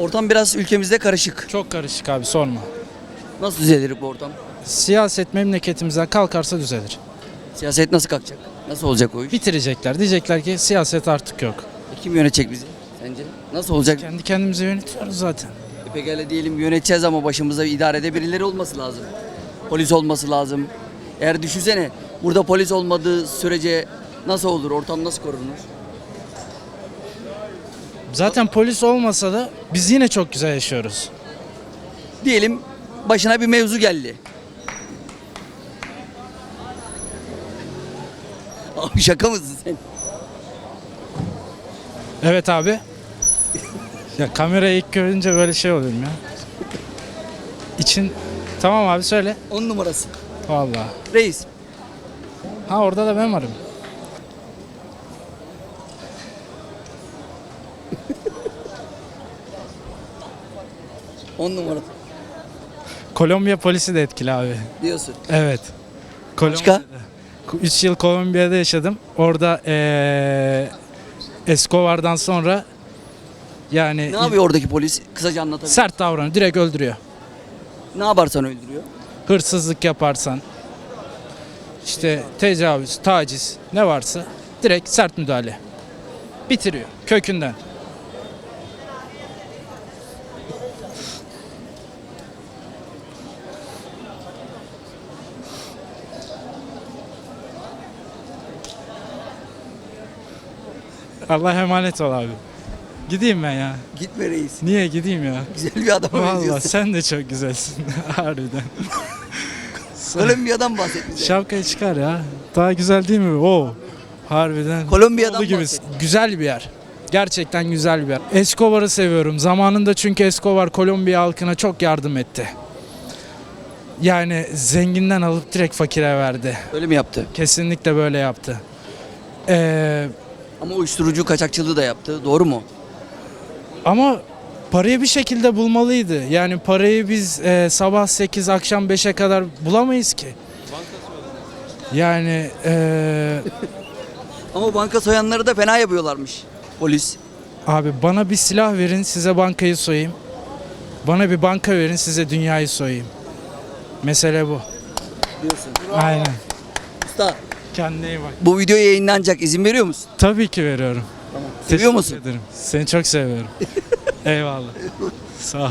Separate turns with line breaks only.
Ortam biraz ülkemizde karışık.
Çok karışık abi sorma.
Nasıl düzelir bu ortam?
Siyaset memleketimizden kalkarsa düzelir.
Siyaset nasıl kalkacak? Nasıl olacak o iş?
Bitirecekler. Diyecekler ki siyaset artık yok.
E, Kim yönetecek bizi sence? Nasıl olacak?
Kendi kendimize yönetiyoruz zaten.
E, Pekala diyelim yöneteceğiz ama başımızda idarede birileri olması lazım. Polis olması lazım. Eğer düşünsene burada polis olmadığı sürece nasıl olur? Ortam nasıl korunur?
Zaten polis olmasa da biz yine çok güzel yaşıyoruz.
Diyelim başına bir mevzu geldi. Abi şaka mısın sen?
Evet abi. ya kamerayı ilk görünce böyle şey oluyorum ya. İçin Tamam abi söyle.
On numarası.
Vallahi.
Reis.
Ha orada da ben varım.
On numara
Kolombiya polisi de etkili abi.
diyorsun.
Evet.
Başka?
3 yıl Kolombiya'da yaşadım. Orada eee Escobar'dan sonra yani
Ne yapıyor oradaki polis? Kısaca anlatabilir.
sert davranıyor. Direkt öldürüyor.
Ne yaparsan öldürüyor.
Hırsızlık yaparsan işte tecavüz, taciz ne varsa direkt sert müdahale. Bitiriyor kökünden. Allah emanet ol abi. Gideyim ben ya.
Gitme reis.
Niye gideyim ya?
Güzel bir adama
Vallahi
benziyorsun.
sen de çok güzelsin harbiden.
Kolombiya'dan bahset bize.
Şapkayı çıkar ya. Daha güzel değil mi? Oo. Harbiden.
Kolombiya'dan
gibi.
bahset.
Güzel bir yer. Gerçekten güzel bir yer. Escobar'ı seviyorum. Zamanında çünkü Escobar Kolombiya halkına çok yardım etti. Yani zenginden alıp direkt fakire verdi.
Öyle mi yaptı?
Kesinlikle böyle yaptı. Ee,
Ama uyuşturucu kaçakçılığı da yaptı. Doğru mu?
ama parayı bir şekilde bulmalıydı. Yani parayı biz e, sabah 8 akşam 5'e kadar bulamayız ki. Yani e,
Ama banka soyanları da fena yapıyorlarmış. Polis.
Abi bana bir silah verin size bankayı soyayım. Bana bir banka verin size dünyayı soyayım. Mesele bu.
Diyorsun.
Aynen.
Usta
Kendine iyi bak.
Bu video yayınlanacak. izin veriyor musun?
Tabii ki veriyorum.
Tamam.
Seviyor
musun?
Ederim. Seni çok seviyorum. Eyvallah. Sağ ol.